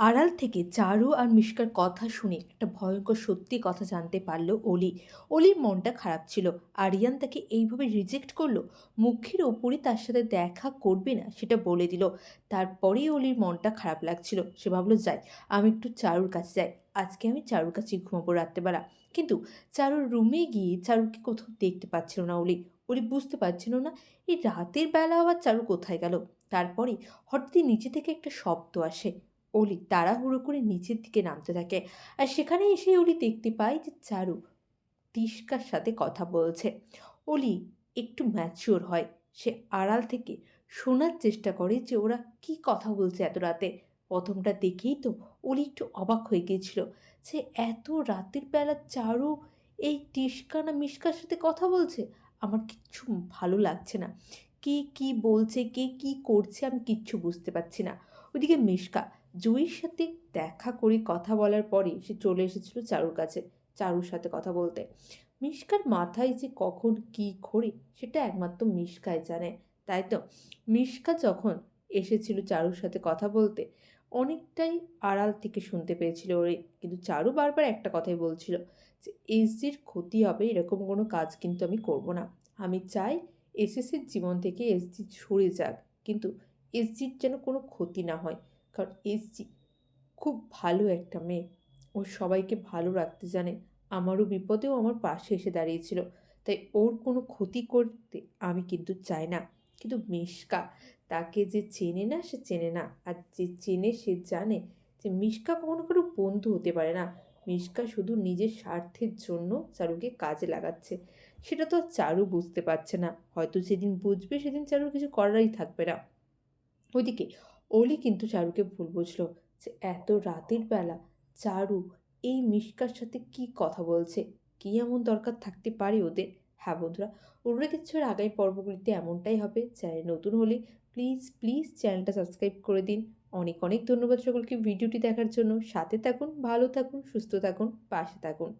আড়াল থেকে চারু আর মিশকার কথা শুনে একটা ভয়ঙ্কর সত্যি কথা জানতে পারল অলি। অলির মনটা খারাপ ছিল। আরিয়ান তাকে এইভাবে রিজেক্ট করল? মুখের ওপরই তার সাথে দেখা করবে না সেটা বলে দিল। তারপরেই অলির মনটা খারাপ লাগছিল। সে ভাবলো, যাই, আমি একটু চারুর কাছে যাই। আজকে আমি চারুর কাছে ঘুমাবো রাত্রেবেলা। কিন্তু চারুর রুমে গিয়ে চারুকে কোথাও দেখতে পাচ্ছিল না অলি। অলি বুঝতে পারছিল না, এই রাতের বেলা আবার চারু কোথায় গেল? তারপরে হঠাৎই নিচে থেকে একটা শব্দ আসে। অলি তাড়াহুড়ো করে নিচের দিকে নামতে থাকে। আর সেখানে এসে অলি দেখতে পায় যে চারু তিস্কার সাথে কথা বলছে। অলি একটু ম্যাচিওর হয়। সে আড়াল থেকে শোনার চেষ্টা করে যে ওরা কি কথা বলছে এত রাতে। প্রথমটা দেখেই তো অলি একটু অবাক হয়ে গিয়েছিল যে এত রাতের বেলা চারু এই টিস্কা না মিশকার সাথে কথা বলছে? আমার কিচ্ছু ভালো লাগছে না। কে কি বলছে, কে কি করছে আমি কিচ্ছু বুঝতে পারছি না। ওইদিকে মিশকা জুইর সাথে দেখা করে কথা বলার পরে সে চলে এসেছিল চারুর কাছে, চারুর সাথে কথা বলতে। মিশকার মাথায় যে কখন কি ঘোরে সেটা একমাত্র মিশকায় জানে। তাই তো, মিশকা যখন এসেছিল চারুর সাথে কথা বলতে, অনেকটাই আড়াল থেকে শুনতে পেয়েছিল ওরে। কিন্তু চারু বারবার একটা কথাই বলছিল যে এসজির ক্ষতি হবে, এরকম কোনো কাজ কিন্তু আমি করব না। আমি চাই এসএসের জীবন থেকে এসজি সরে যাক। কিন্তু এসজির যেন কোনো ক্ষতি না হয়। কারণ এসজি খুব ভালো একটা মেয়ে। ও সবাইকে ভালো রাখতে জানে। আমারও বিপদেও আমার পাশে এসে দাঁড়িয়েছিল। তাই ওর কোনো ক্ষতি করতে আমি কিন্তু চাই না। কিন্তু মিশকা তাকে যে চেনে না, সে চেনে না। আর যে চেনে, সে জানে যে মিশকা কখনো কারও বন্ধু হতে পারে না। মিশকা শুধু নিজের স্বার্থের জন্য চারুকে কাজে লাগাচ্ছে। সেটা তো আর চারু বুঝতে পারছে না। হয়তো যেদিন বুঝবে, সেদিন চারুর কিছু করারই থাকবে না। ওইদিকে অলি কিন্তু চারুকে ভুল বুঝলো যে এত রাতের বেলা চারু এই মিশকার সাথে কি কথা বলছে? কি এমন দরকার থাকতে পারে ওদের? হ্যাঁ বন্ধুরা অন্য কিছুর আগামী পর্বগুলিতে এমনটাই হবে। চ্যানেল নতুন হলে প্লিজ প্লিজ চ্যানেলটা সাবস্ক্রাইব করে দিন। অনেক অনেক ধন্যবাদ সকলকে ভিডিওটি দেখার জন্য। সাথে থাকুন, ভালো থাকুন, সুস্থ থাকুন, পাশে থাকুন।